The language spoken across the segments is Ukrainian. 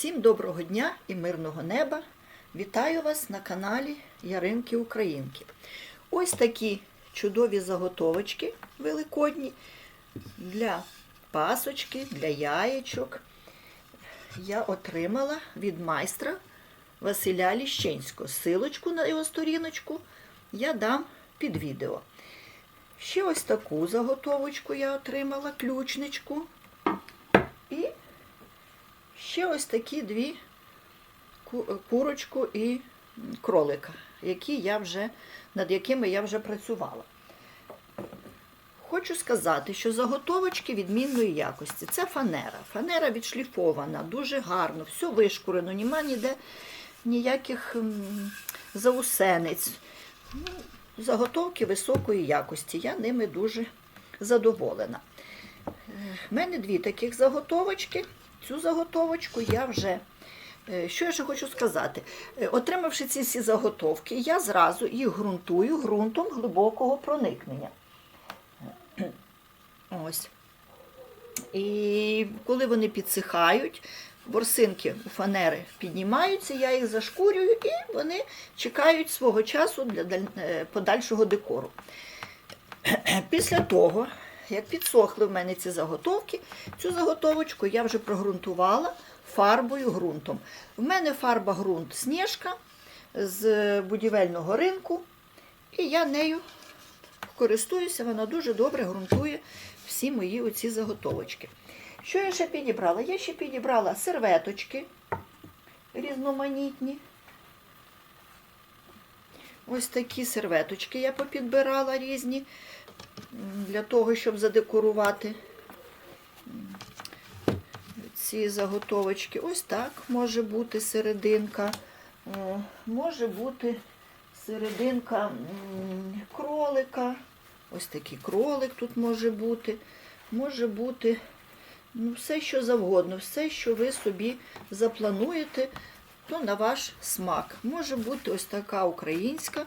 Всім доброго дня і мирного неба! Вітаю вас на каналі Яринки Українки. Ось такі чудові заготовочки великодні для пасочки, для яєчок. Я отримала від майстра Василя Ліщенського. Силочку на його сторіночку я дам під відео. Ще ось таку заготовочку я отримала, ключничку. Ще ось такі дві ку- курочку і кролика, які я вже, над якими я вже працювала. Хочу сказати, що заготовочки відмінної якості. Це фанера. Фанера відшліфована, дуже гарно, все вишкурено, нема ніде ніяких м, заусениць. Ну, Заготовки високої якості. Я ними дуже задоволена. У мене дві таких заготовочки. Цю заготовочку я вже. е, Що я ще хочу сказати? Е, Отримавши ці всі заготовки, я зразу їх ґрунтую ґрунтом глибокого проникнення. Ось. І коли вони підсихають, борсинки у фанери піднімаються, я їх зашкурюю і вони чекають свого часу для е, подальшого декору. Після того, як підсохли в мене ці заготовки, цю заготовочку я вже прогрунтувала фарбою ґрунтом. В мене фарба ґрунт Сніжка з будівельного ринку, і я нею користуюся, вона дуже добре ґрунтує всі мої оці заготовочки. Що я ще підібрала? Я ще підібрала серветочки різноманітні. Ось такі серветочки я попідбирала різні для того, щоб задекорувати ці заготовочки. Ось так може бути серединка. Може бути серединка кролика. Ось такий кролик тут може бути. Може бути ну, все, що завгодно, все, що ви собі заплануєте, то на ваш смак. Може бути ось така українська.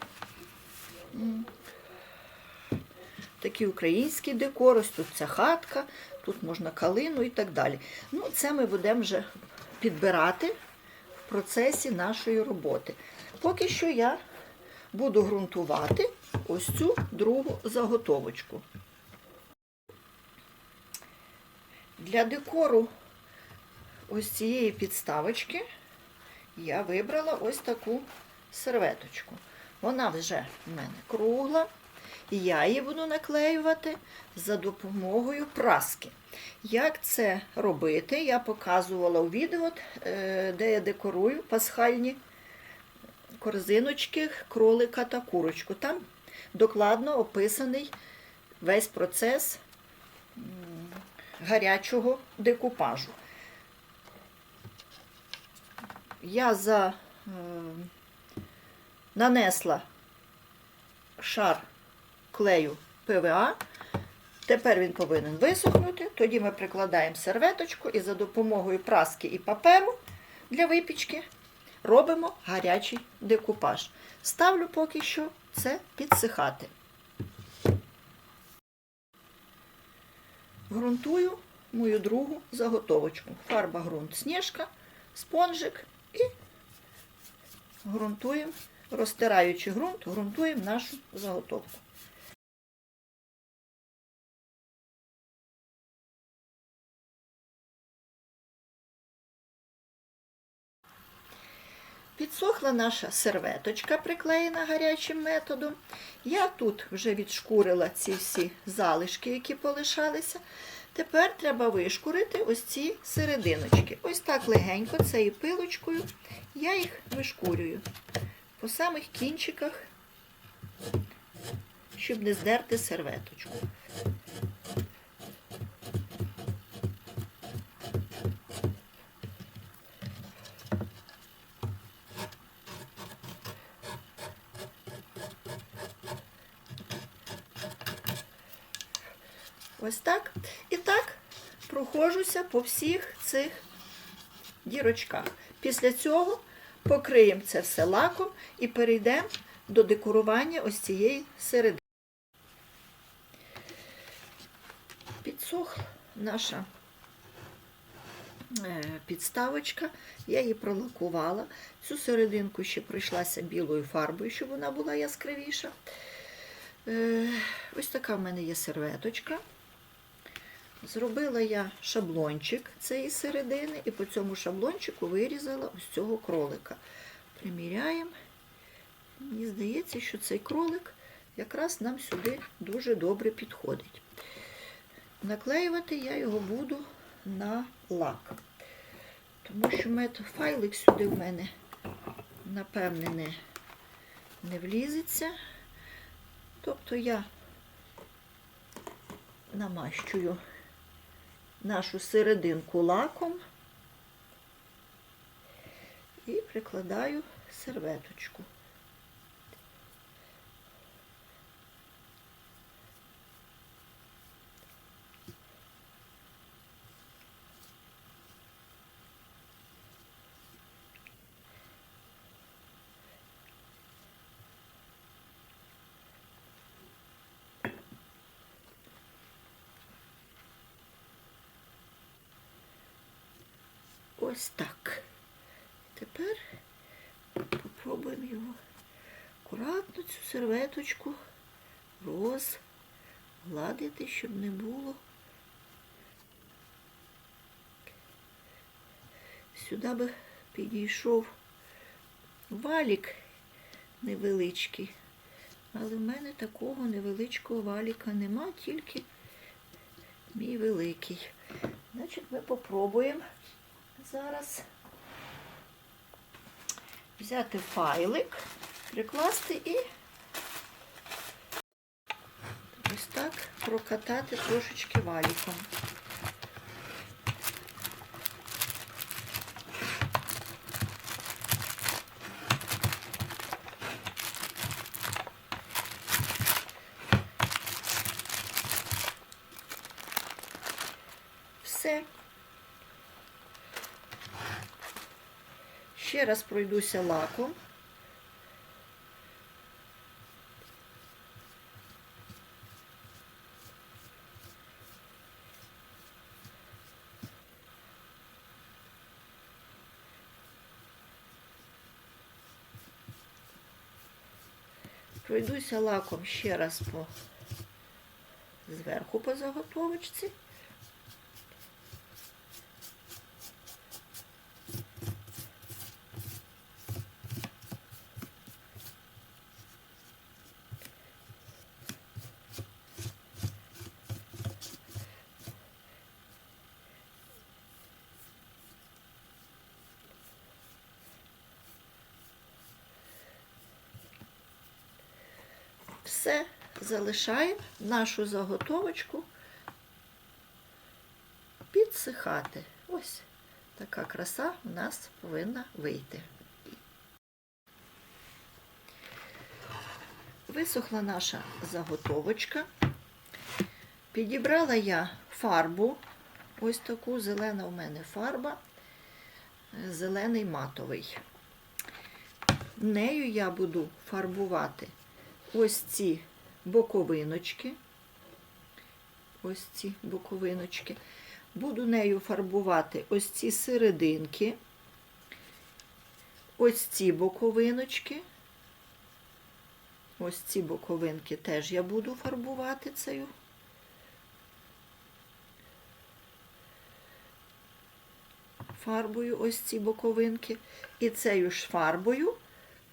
Такий український декор, ось тут ця хатка, тут можна калину і так далі. Ну, це ми будемо вже підбирати в процесі нашої роботи. Поки що я буду ґрунтувати ось цю другу заготовочку. Для декору ось цієї підставочки я вибрала ось таку серветочку. Вона вже в мене кругла, і я її буду наклеювати за допомогою праски. Як це робити, я показувала у відео, е, де я декорую пасхальні корзиночки, кролика та курочку. Там докладно описаний весь процес гарячого декупажу. Я за, е, нанесла шар клею ПВА. Тепер він повинен висохнути. Тоді ми прикладаємо серветочку і за допомогою праски і паперу для випічки робимо гарячий декупаж. Ставлю поки що це підсихати. Грунтую мою другу заготовочку. Фарба ґрунт сніжка, спонжик і ґрунтуємо, розтираючи ґрунт, ґрунтуємо нашу заготовку. Підсохла наша серветочка, приклеєна гарячим методом. Я тут вже відшкурила ці всі залишки, які полишалися. Тепер треба вишкурити ось ці серединочки. Ось так легенько, цією пилочкою, я їх вишкурюю по самих кінчиках, щоб не здерти серветочку. Ось так. І так проходжуся по всіх цих дірочках. Після цього покриємо це все лаком і перейдемо до декорування ось цієї середини. Підсохла наша е, підставочка. Я її пролакувала. Цю серединку ще пройшлася білою фарбою, щоб вона була яскравіша. Е, Ось така в мене є серветочка. Зробила я шаблончик цієї середини і по цьому шаблончику вирізала ось цього кролика. Приміряємо. Мені здається, що цей кролик якраз нам сюди дуже добре підходить. Наклеювати я його буду на лак. Тому що мет файлик сюди в мене, напевне, не, не влізеться. Тобто я намащую нашу серединку лаком і прикладаю серветочку. Ось так. Тепер попробуємо його акуратно цю серветочку розгладити, щоб не було. Сюди би підійшов валік невеличкий, але в мене такого невеличкого валіка нема, тільки мій великий. Значить, ми попробуємо зараз взяти файлик, прикласти і ось так прокатати трошечки валіком. Все. Ще раз пройдуся лаком. Пройдуся лаком ще раз по зверху по заготовочці. Все, залишаємо нашу заготовочку підсихати. Ось така краса у нас повинна вийти. Висохла наша заготовочка. Підібрала я фарбу, ось таку зелена у мене фарба, зелений матовий. Нею я буду фарбувати ось ці боковиночки. Ось ці боковиночки. Буду нею фарбувати ось ці серединки, ось ці боковиночки. Ось ці боковинки теж я буду фарбувати цією. Фарбою ось ці боковинки. І цією ж фарбою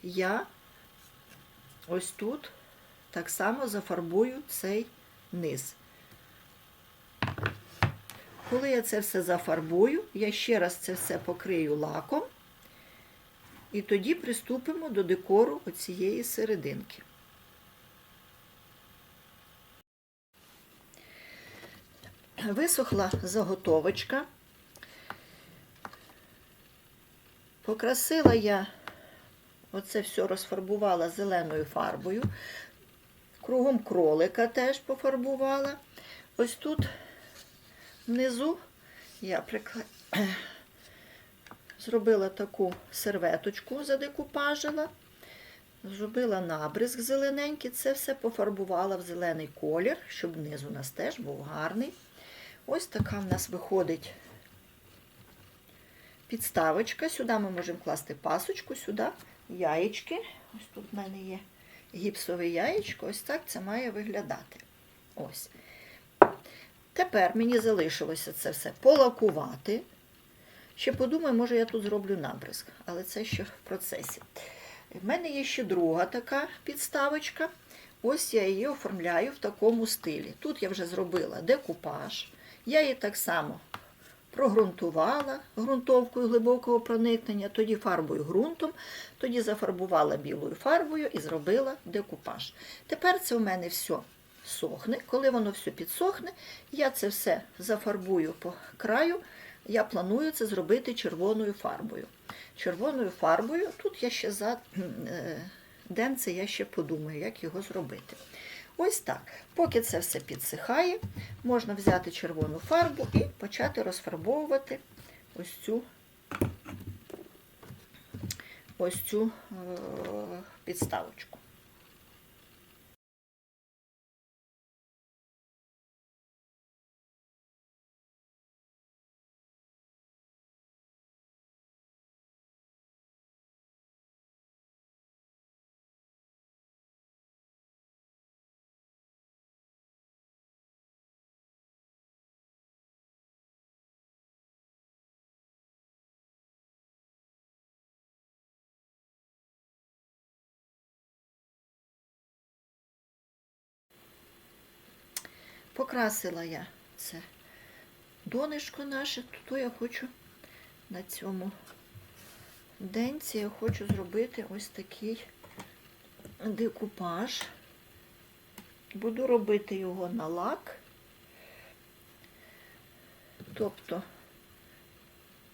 я ось тут так само зафарбую цей низ. Коли я це все зафарбую, я ще раз це все покрию лаком, і тоді приступимо до декору оцієї серединки. Висохла заготовочка. Покрасила я Оце все розфарбувала зеленою фарбою. Кругом кролика теж пофарбувала. Ось тут внизу я прикла... зробила таку серветочку, задекупажила, зробила набризк зелененький, це все пофарбувала в зелений колір, щоб низ у нас теж був гарний. Ось така в нас виходить підставочка. Сюди ми можемо класти пасочку, сюди яєчки. Ось тут в мене є гіпсове яєчко. Ось так це має виглядати. Ось. Тепер мені залишилося це все полакувати. Ще подумаю, може я тут зроблю набризк, але це ще в процесі. В мене є ще друга така підставочка. Ось я її оформляю в такому стилі. Тут я вже зробила декупаж. Я її так само прогрунтувала ґрунтовкою глибокого проникнення, тоді фарбою ґрунтом, тоді зафарбувала білою фарбою і зробила декупаж. Тепер це у мене все сохне. Коли воно все підсохне, я це все зафарбую по краю. Я планую це зробити червоною фарбою. Червоною фарбою, тут я ще за е, день це я ще подумаю, як його зробити. Ось так. Поки це все підсихає, можна взяти червону фарбу і почати розфарбовувати ось цю, ось цю е, підставочку. Покрасила я це донечко наше, то я хочу на цьому денці я хочу зробити ось такий декупаж. Буду робити його на лак. Тобто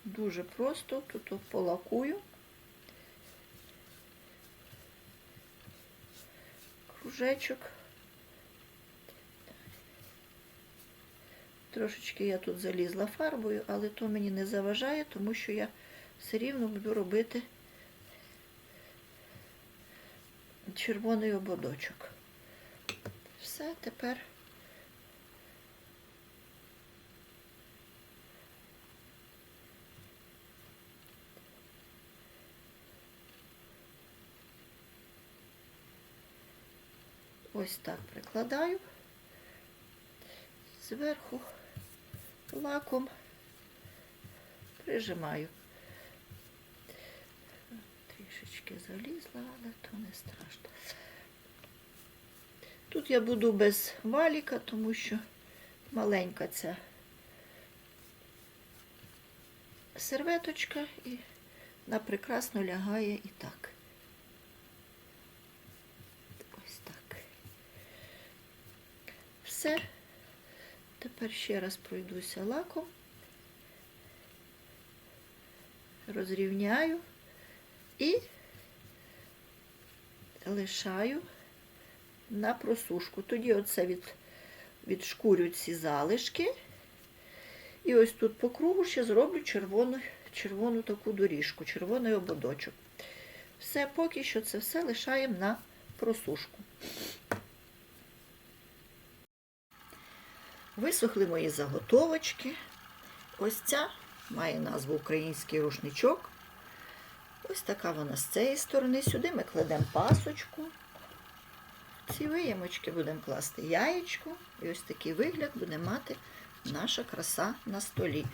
дуже просто тут полакую. Кружечок. Трошечки я тут залізла фарбою, але то мені не заважає, тому що я все рівно буду робити червоний ободочок. Все, тепер ось так прикладаю зверху лаком прижимаю. Трішечки залізла, але то не страшно. Тут я буду без валіка, тому що маленька ця серветочка і вона прекрасно лягає і так. Ось так. Все. Тепер ще раз пройдуся лаком, розрівняю і лишаю на просушку. Тоді оце від, відшкурю ці залишки. І ось тут по кругу ще зроблю червону, червону таку доріжку, червоний ободочок. Все, поки що це все лишаємо на просушку. Висохли мої заготовочки. Ось ця має назву український рушничок. Ось така вона з цієї сторони. Сюди ми кладемо пасочку. Ці виємочки будемо класти яєчко. І ось такий вигляд буде мати наша краса на столі.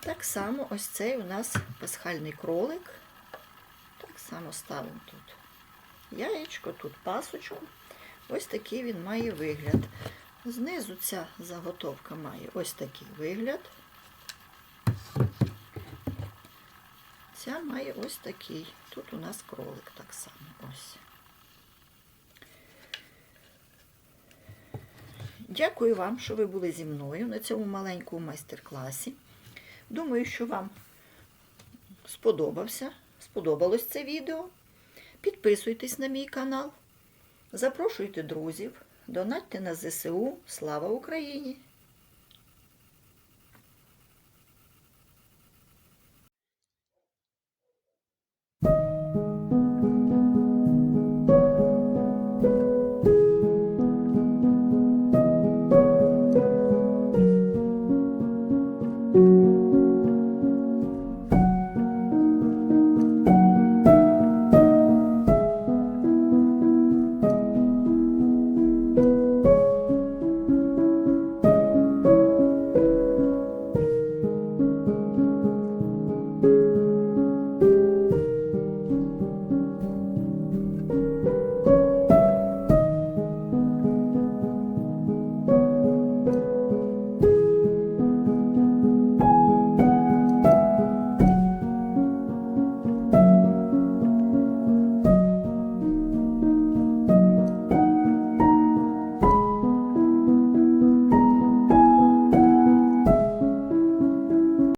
Так само ось цей у нас пасхальний кролик. Так само ставимо тут яєчко, тут пасочку. Ось такий він має вигляд. Знизу ця заготовка має ось такий вигляд. Ця має ось такий. Тут у нас кролик так само. Ось. Дякую вам, що ви були зі мною на цьому маленькому майстер-класі. Думаю, що вам сподобався, сподобалось це відео. Підписуйтесь на мій канал, запрошуйте друзів. Донатьте на ЗСУ. Слава Україні!